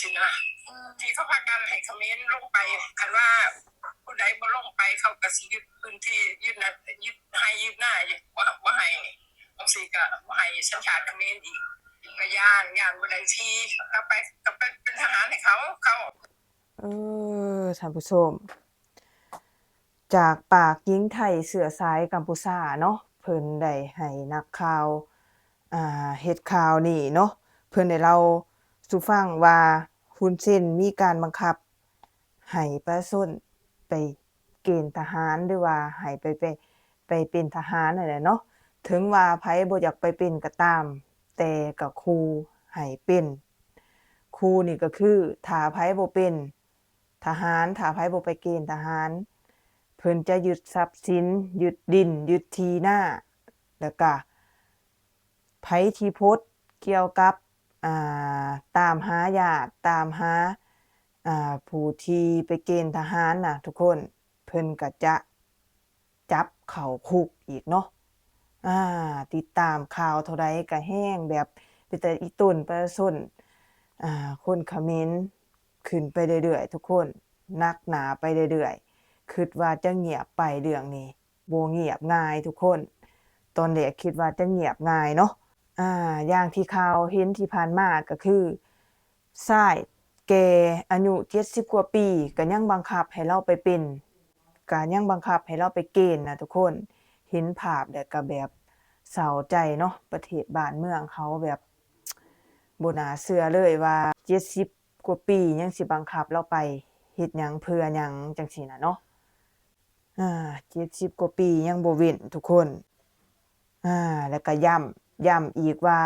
สินะที่เขาพากันให้เขมรลงไปคันว่าผู้ใดบ่ลงไปเขาก็สิยึดพื้นที่ยึดนะยึดให้ยึดหน้าอยู่ว่าว่าให้บางทีก็บ่ให้สัญชาติเขมรอีกก็ย่านย่านบ่ได้ที่ก็ไปก็ไปเป็นทหารให้เขาเขาเออท่านผู้ชมจากปากหญิงไทยเสือสายกัมพูชาเนาะเพิ่นได้ให้นักข่าวอ่าเฮ็ดข่าวนี่เนาะเพิ่นได้เล่า สู่ฟังว่าฮุนเซนมีการบังคับให้ประชาชนไปเกณฑ์ทหารหรือว่าให้ไปไปไปเป็นทหารนั่นแหละเนาะถึงว่าไผบ่อยากไปเป็นก็ตาม แต่ก็ครูให้เป็นครูนี่ก็คือถ้าไผบ่เป็นทหารถ้าไผบ่ไปเกณฑ์ทหาร เพิ่นจะยึดทรัพย์สินยึดดินยึดทีหน้าแล้วก็ไผที่พดเกี่ยวกับ ตามหาญาติตามหาผู้ที่ไปเกณฑ์ทหารน่ะทุกคนเพิ่นก็จะจับเข้าคุกอีกเนาะติดตามข่าวเท่าใดก็แห้งแบบเป็นแต่อีตุนประชาชนอ่าคนขมรขึ้นไปเรื่อยๆทุกคนนักหนาไปเรื่อยๆคิดว่าจะเงียบไปเรื่องนี้บ่เงียบง่ายทุกคน ตอนแรกคิดว่าจะเงียบง่ายเนาะ อ่าอย่างที่ข่าวเห็นที่ผ่านมาก็คือชายแก่อายุ70กว่าปีก็ยังบังคับให้เราไปเป็นก็ยังบังคับให้เราไปเกณฑ์นะทุกคนเห็นภาพแล้วก็แบบเศร้าใจเนาะประเทศบ้านเมืองเขาแบบบ่น่าเชื่อเลยว่า70กว่าปียังสิบังคับเราไปเฮ็ดหยังเพื่อหยังจังซี่น่ะเนาะอ่า70กว่าปียังบ่เว้นทุกคนอ่าแล้วก็ย้ำ ย้ำอีกว่า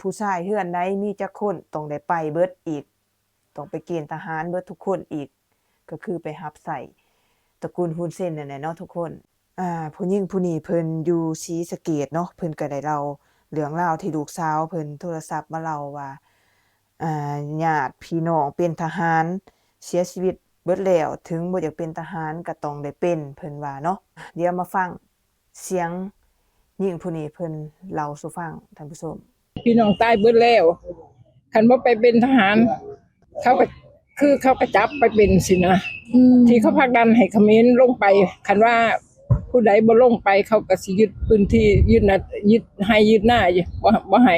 ผู้ชายเฮือนใดมีจักคนต้องได้ไปเบิดอีก ต้องไปเกณฑ์ทหารเบิดทุกคนอีก ก็คือไปรับใส่ตระกูลฮุนเซนนั่นแหละเนาะทุกคนอ่าผู้หญิงผู้นี้เพิ่นอยู่ศรีสะเกษเนาะเพิ่นก็ได้เล่าเรื่องราวที่ลูกสาวเพิ่นโทรศัพท์มาเล่าว่าอ่าญาติพี่น้องเป็นทหารเสียชีวิตเบิดแล้วถึงบ่อยากเป็นทหารก็ต้องได้เป็นเพิ่นว่าเนาะเดี๋ยวมาฟังเสียง หญิงผู้นี้เพิ่นเล่าสู่ฟังท่านผู้ชมพี่น้องตายเบิดแล้วคันว่าไปเป็นทหาร เขาก็คือเขาก็จับไปเป็นสินะที่เขาพากดันให้เขมรลงไป คันว่าผู้ใดบ่ลงไปเขาก็สิยึดพื้นที่ยึดนะยึดให้ยึดหน้าอยู่บ่บ่ให้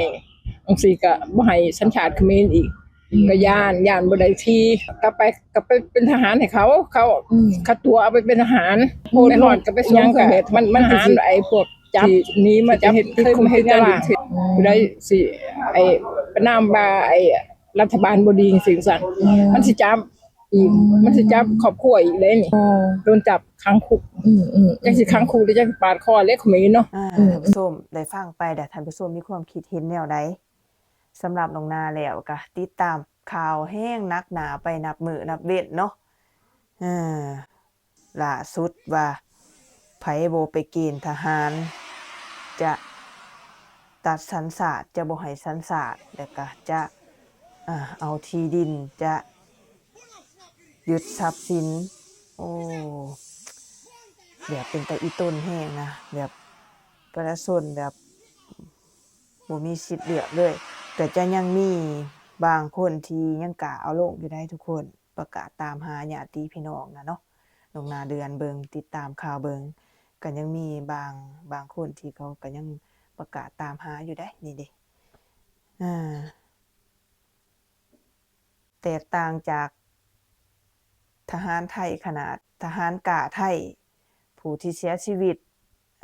บางทีก็บ่ให้สัญชาติเขมรอีกก็ย่านย่านบ่ได้ที่ก็ไปก็ไปเป็นทหารให้เขา เขาเขาตัวเอาไปเป็นทหารไปหอดก็ไปสวมกับมันมันหารไอ้พวก จับนี้มาจับเคยมาเฮ็ดงานอยู่ที่ได้สิไอ้ประนามว่าไอ้รัฐบาลบ่ดีสิ่งสั่นมันสิจับอีกมันสิจับครอบครัวอีกเลยนี่โดนจับขังคุกอืมอืมจังสิขังคุกหรือจังสิปาดคอเล็กเขมรเนาะอ่าอืมท่านผู้ชมได้ฟังไปแต่ท่านผู้ชมมีความคิดเห็นแนวใดสำหรับน้องนาแล้วก็ติดตามข่าวแห้งนักหนาไปนับมือนับเวทเนาะอ่าล่าสุดว่า ไผโบไปกณฑ์ทหาร จะตัดสันสาดจะบ่ให้สันสาดแล้วก็จะเอาที่ดินจะยึดทรัพย์สิน โอ้แบบเป็นแต่อีต้นแห้งนะแบบประชาชนแบบบ่มีสิทธิ์เลือกเลยแต่จะยังมีบางคนที่ยังกล้าเอาลงอยู่ได้ทุกคนประกาศตามหาญาติพี่น้องนะเนาะลงนาเดือนเบิงติดตามข่าวเบิง ก็ยังมีบางบางคนที่เขาก็ยังประกาศตามหาอยู่ได้นี่เด้อ่าแตกต่างจากทหารไทยขนาดทหารกาไทย ผู้ที่เสียชีวิต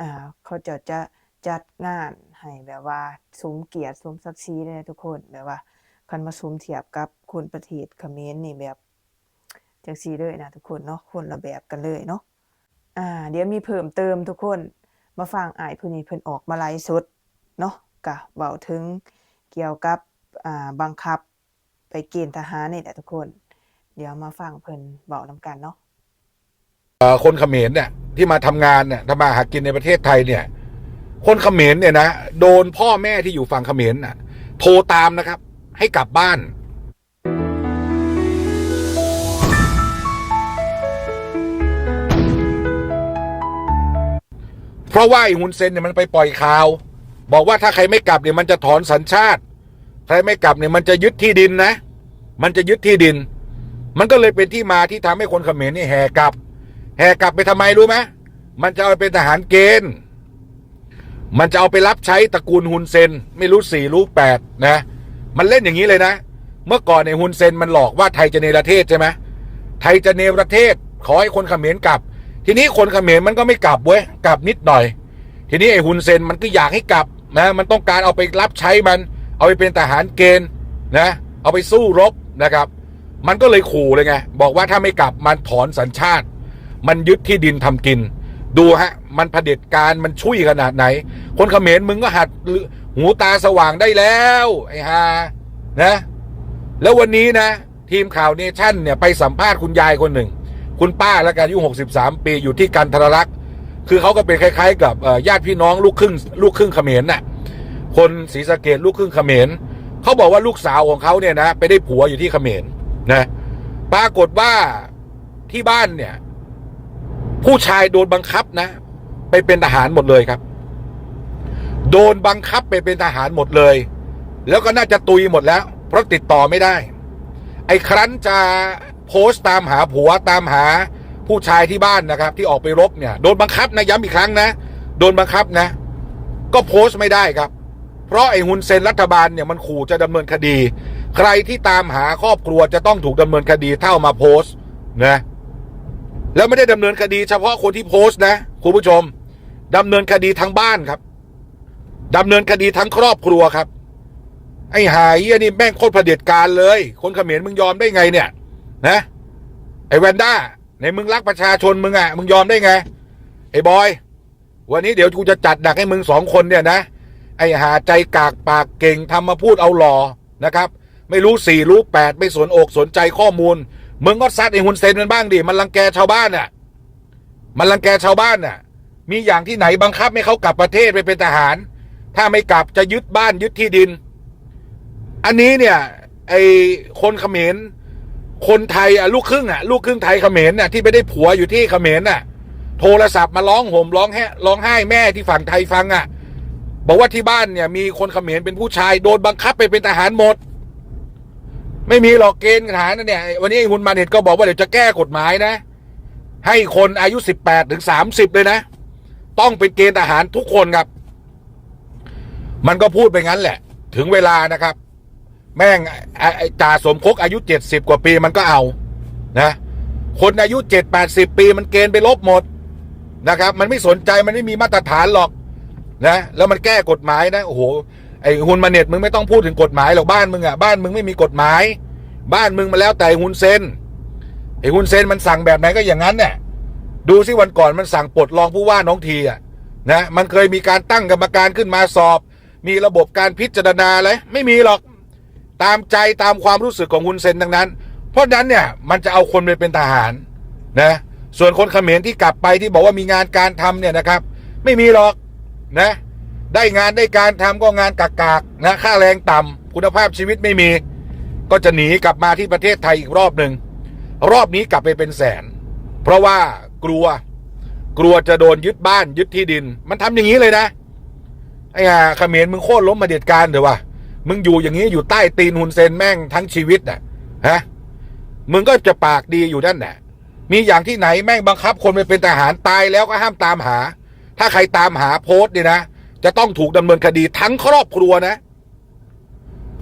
อ่าเขาจะจะจัดงานให้แบบว่าสมเกียรติสมศักดิ์ศรีเลยทุกคนแบบว่าคันมาสมเทียบกับคนประเทศเขมรนี่แบบจังซี่เลยนะทุกคนเนาะคนละแบบกันเลยเนาะ อ่า เดี๋ยวมีเพิ่มเติมทุกคน มาฟังอ้ายผู้นี้เพิ่นออกมาไลฟ์สดเนาะก็เว้าถึงเกี่ยวกับอ่าบังคับไปเกณฑ์ทหารนี่แหละทุกคน เดี๋ยวมาฟังเพิ่นเว้านำกันเนาะเอ่อคนเขมรเนี่ยที่มาทำงานเนี่ยทำมาหากินในประเทศไทยเนี่ย คนเขมรเนี่ยนะโดนพ่อแม่ที่อยู่ฝั่งเขมรน่ะ โทรตามนะครับ ให้กลับบ้าน ราะว่าไอ้ฮุนเซนเนี่ยมันไปปล่อยข่าว บอกว่าถ้าใครไม่กลับเนี่ยมันจะถอนสัญชาติ ใครไม่กลับเนี่ยมันจะยึดที่ดินนะ มันจะยึดที่ดิน มันก็เลยเป็นที่มาที่ทำให้คนเขมรนี่แห่กลับ แห่กลับไปทำไมรู้ไหมมันจะเอาไปเป็นทหารเกณฑ์ มันจะเอาไปรับใช้ตระกูลฮุนเซน ไม่รู้สี่รู้แปดนะ มันเล่นอย่างนี้เลยนะ เมื่อก่อนในฮุนเซนมันหลอกว่าไทยจะเนรเทศใช่ไหมไทยจะเนรเทศ ขอให้คนเขมรกลับ ทีนี้คนเขมรมันก็ไม่กลับเว้ยกลับนิดหน่อย ทีนี้ไอ้ฮุนเซนมันก็อยากให้กลับนะมันต้องการเอาไปรับใช้มัน เอาไปเป็นทหารเกณฑ์นะเอาไปสู้รบนะครับ มันก็เลยขู่เลยไงบอกว่าถ้าไม่กลับมันถอนสัญชาติ มันยึดที่ดินทำกิน ดูฮะมันเผด็จการมันช่วยขนาดไหน คนเขมรมึงก็หัดหูตาสว่างได้แล้วไอ้ฮานะ แล้ววันนี้นะ ทีมข่าวเนชั่นเนี่ยไปสัมภาษณ์คุณยายคนหนึ่ง คุณป้าและกันอายุ63 ปีอยู่ที่กันทรลักษ์คือเขาก็เป็นคล้าย ๆ กับญาติพี่น้องลูกครึ่งลูกครึ่งเขมรน่ะคนศรีสะเกดลูกครึ่งเขมรเขาบอกว่าลูกสาวของเขาเนี่ยนะไปได้ผัวอยู่ที่เขมรนะปรากฏว่าที่บ้านเนี่ย ผู้ชายโดนบังคับนะ ไปเป็นทหารหมดเลยครับ โดนบังคับไปเป็นทหารหมดเลย แล้วก็น่าจะตุยหมดแล้ว เพราะติดต่อไม่ได้ ไอ้ครั้นจะ โพสต์ตามหาผัวตามหาผู้ชายที่บ้านนะครับ ที่ออกไปรบเนี่ยโดนบังคับนะย้ำอีกครั้งนะ โดนบังคับนะ ก็โพสต์ไม่ได้ครับ เพราะไอ้ฮุนเซนรัฐบาลเนี่ยมันขู่จะดำเนินคดี ใครที่ตามหาครอบครัวจะต้องถูกดำเนินคดีเท่ามาโพสต์นะแล้วไม่ได้ดำเนินคดีเฉพาะคนที่โพสต์นะคุณผู้ชมดำเนินคดีทั้งบ้านครับดำเนินคดีทั้งครอบครัวครับ ไอ้หายอันนี้แม่งโคตรเผด็จการเลย คนเขมรมึงยอมได้ไงเนี่ย นะไอ้แวนด้าในมึงรักประชาชนมึงอะมึงยอมได้ไง ไอ้บอย วันนี้เดี๋ยวกูจะจัดหนักให้มึงสองคนเนี่ยนะ ไอ้หาใจกากปากเก่งทำมาพูดเอาหล่อนะครับ ไม่รู้สี่รู้แปดไม่สนอกสนใจข้อมูล มึงก็ซัดไอ้ฮุนเซนมันบ้างดิมันรังแกชาวบ้านน่ะมันรังแกชาวบ้านน่ะ มีอย่างที่ไหนบังคับให้เขากลับประเทศไปเป็นทหาร ถ้าไม่กลับจะยึดบ้านยึดที่ดิน อันนี้เนี่ย ไอ้คนเขมร คนไทยอะลูกครึ่งอะลูกครึ่งไทยเขมรน่ะที่ไปได้ผัวอยู่ที่เขมรน่ะ โทรศัพท์มาร้องห่มร้องแห้ร้องไห้แม่ที่ฝั่งไทยฟังอะ บอกว่าที่บ้านเนี่ยมีคนเขมรเป็นผู้ชายโดนบังคับไปเป็นทหารหมด ไม่มีหรอกเกณฑ์ทหารนะเนี่ย วันนี้ไอ้ฮุนมาเน็ตก็บอกว่าเดี๋ยวจะแก้กฎหมายนะ ให้คนอายุสิบแปดถึงสามสิบเลยนะ ต้องเป็นเกณฑ์ทหารทุกคนครับ มันก็พูดไปงั้นแหละ ถึงเวลานะครับ แม่งไอ้จ่าสมคกอายุเจ็ดสิบกว่าปีมันก็เอานะคนอายุเจ็ดแปดสิบปีมันเกณฑ์ไปลบหมดนะครับ มันไม่สนใจมันไม่มีมาตรฐานหรอกนะแล้วมันแก้กฎหมายนะโอ้โหไอ้ฮุนมาเน็ตมึงไม่ต้องพูดถึงกฎหมายหรอกบ้านมึงอะบ้านมึงไม่มีกฎหมาย บ้านมึงมาแล้วแต่ฮุนเซนไอ้ฮุนเซนมันสั่งแบบไหนก็อย่างนั้นเนี่ยดูสิวันก่อนมันสั่งปลดรองผู้ว่าน้องทีอะนะมันเคยมีการตั้งกรรมการขึ้นมาสอบ มีระบบการพิจารณาอะไรไม่มีหรอก ตามใจตามความรู้สึกของฮุนเซนทั้งนั้น เพราะนั้นเนี่ยมันจะเอาคนไปเป็นทหารนะส่วนคนเขมรที่กลับไปที่บอกว่ามีงานการทำเนี่ยนะครับ ไม่มีหรอกนะได้งานได้การทำก็งานกากๆนะค่าแรงต่ำคุณภาพชีวิตไม่มี ก็จะหนีกลับมาที่ประเทศไทยอีกรอบหนึ่งรอบนี้กลับไปเป็นแสน เพราะว่ากลัวกลัวจะโดนยึดบ้านยึดที่ดิน มันทำอย่างนี้เลยนะไอ้ห่าเขมรมึงโค่นล้มมาเด็ดการเถอะวะ มึงอยู่อย่างนี้อยู่ใต้ตีนฮุนเซนแม่งทั้งชีวิตน่ะฮะมึงก็จะปากดีอยู่นั่นแหละมีอย่างที่ไหนแม่งบังคับ คนไปเป็นทหารตายแล้วก็ห้ามตามหา ถ้าใครตามหาโพสต์เนี่ยนะจะต้องถูกดำเนินคดีทั้งครอบครัวนะ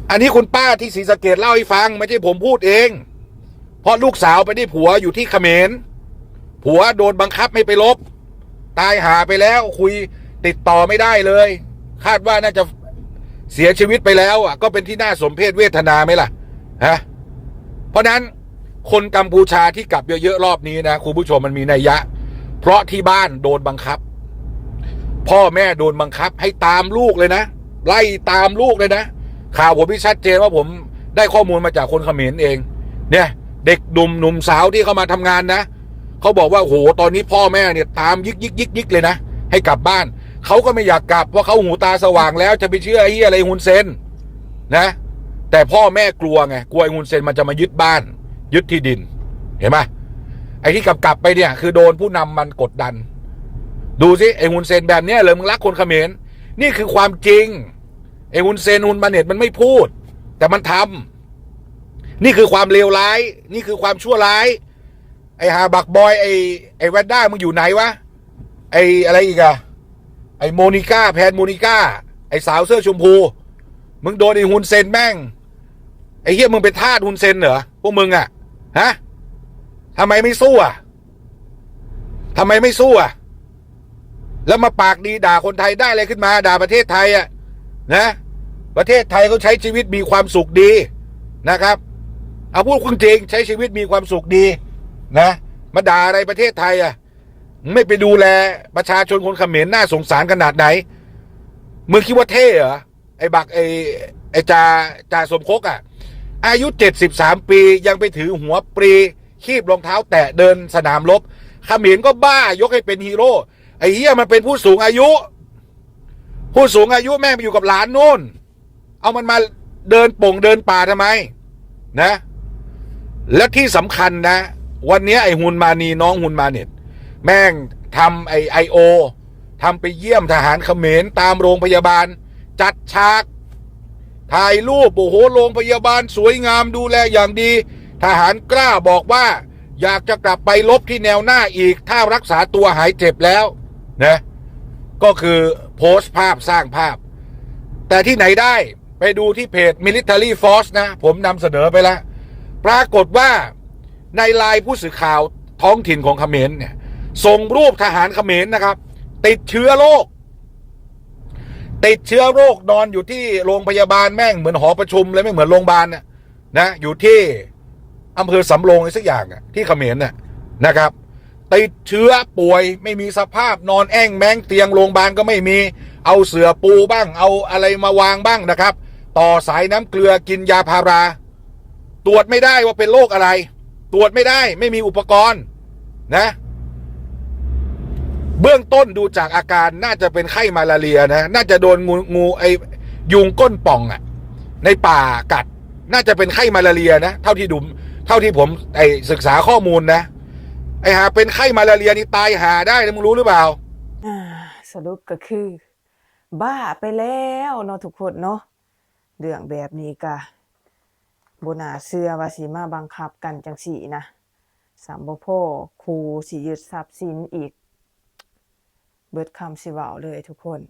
อันนี้คุณป้าที่ศรีสะเกดเล่าให้ฟัง ไม่ใช่ผมพูดเอง เพราะลูกสาวไปได้ผัวอยู่ที่เขมร ผัวโดนบังคับไม่ไปลบ ตายหาไปแล้วคุยติดต่อไม่ได้เลย คาดว่าน่าจะ เสียชีวิตไปแล้วอะ ก็เป็นที่น่าสมเพชเวทนาไหมล่ะฮะเพราะนั้นคนกัมพูชาที่กลับเยอะๆรอบนี้นะคุณผู้ชมมันมีนัยยะ เพราะที่บ้านโดนบังคับ พ่อแม่โดนบังคับ ให้ตามลูกเลยนะ ไล่ตามลูกเลยนะข่าวผมพี่ชัดเจนว่าผมได้ข้อมูลมาจากคนเขมรเอง เนี่ย เด็กหนุ่มหนุ่มสาวที่เข้ามาทำงานนะเขาบอกว่าโหตอนนี้พ่อแม่เนี่ยตามยิกยิกยิกยิกเลยนะให้กลับบ้าน เขาก็ไม่อยากกลับเพราะเขาหูตาสว่างแล้วจะไปเชื่อไอ้อะไรฮุนเซนนะ แต่พ่อแม่กลัวไงกลัวไอ้ฮุนเซนมันจะมายึดบ้าน ยึดที่ดิน เห็นไหมไอ้ที่กลับกลับไปเนี่ย คือโดนผู้นำมันกดดัน ดูสิไอ้ฮุนเซนแบบเนี้ยเลยมึงรักคนเขมรนี่คือความจริงไอ้ฮุนเซนฮุนมาเน็ตมันไม่พูด แต่มันทนี่คือความเลวร้าย นี่คือความชั่วร้าย ไอ้หาบักบอยไอ้ไอ้แวนด้ามึงอยู่ไหนวะไอ้อะไรอีกอะ อ้โมนิก้าแพนโมนิก้าไอ้สาวเสื้อชมพู มึงโดนไอ้ฮุนเซนแม่ง ไอ้เฮียมึงเป็นทาสฮุนเซนเหรอพวกมึงอะฮะทำไมไม่สู้อะทำไมไม่สู้อะแล้วมาปากดีด่าคนไทยได้อะไรขึ้นมา ด่าประเทศไทยอะนะ ประเทศไทยเขาใช้ชีวิตมีความสุขดีนะครับ เอาพูดคุณจริงใช้ชีวิตมีความสุขดีนะ มาด่าอะไรประเทศไทยอะ ไม่ไปดูแลประชาชนคนเขมรน่าสงสารขนาดไหนมึงคิดว่าเท่เหรอไอ้บักไอ้ไอ้จ่าจ่าสมคกอะ อายุเจ็ดสิบสามปียังไปถือหัวปรีคีบรองเท้าแตะเดินสนามรบเขมรก็บ้ายกให้เป็นฮีโร่ไอ้เหี้ยมันเป็นผู้สูงอายุ ผู้สูงอายุแม่งไปอยู่กับหลานนู่น เอามันมาเดินป่งเดินป่าทำไม นะ และที่สำคัญนะ วันนี้ไอ้ฮุนมานีน้องฮุนมาเน็ต แม่งทำไอไอโอทำไปเยี่ยมทหารเขมรตามโรงพยาบาล จัดฉากถ่ายรูปโอ้โหโรงพยาบาลสวยงามดูแลอย่างดี ทหารกล้าบอกว่า อยากจะกลับไปลบที่แนวหน้าอีก ถ้ารักษาตัวหายเจ็บแล้วนะก็คือโพสต์ภาพสร้างภาพ แต่ที่ไหนได้ไปดูที่เพจ Military Force นะ ผมนำเสนอไปแล้ว ปรากฏว่าในลน์ผู้สื่อข่าวท้องถิ่นของเขมรเนี่ย ส่งรูปทหารเขมรนะครับ ติดเชื้อโรคติดเชื้อโรคนอนอยู่ที่โรงพยาบาลแม่งเหมือนหอประชุมเลยไม่เหมือนโรงพยาบาลนะนะอยู่ที่อำเภอสำโรงอะไรสักอย่างอะที่เขมรน่ะนะครับ ติดเชื้อป่วยไม่มีสภาพนอนแอ่งแมงเตียงโรงพยาบาลก็ไม่มีเอาเสือปูบ้าง เอาอะไรมาวางบ้างนะครับ ต่อสายน้ำเกลือกินยาพารา ตรวจไม่ได้ว่าเป็นโรคอะไร ตรวจไม่ได้ไม่มีอุปกรณ์นะ เบื้องต้นดูจากอาการน่าจะเป็นไข้มาลาเรียนะ น่าจะโดนงูงูไอยุงก้นป่องอะในป่ากัด น่าจะเป็นไข้มาลาเรียนะ เท่าที่ดูเท่าที่ผมไอศึกษาข้อมูลนะ ไอหาเป็นไข้มาลาเรียนี่ตายหาได้นะมึงรู้หรือเปล่าสรุปก็คือ บ้าไปแล้วเนาะทุกคนเนาะเรื่องแบบนี้ก็บ่น่าเชื่อว่าสิมาบังคับกันจังซี่นะสามบ่พอครูสิยึดทรัพย์สินอีก เบิดคำสิเว้าเลยทุกคน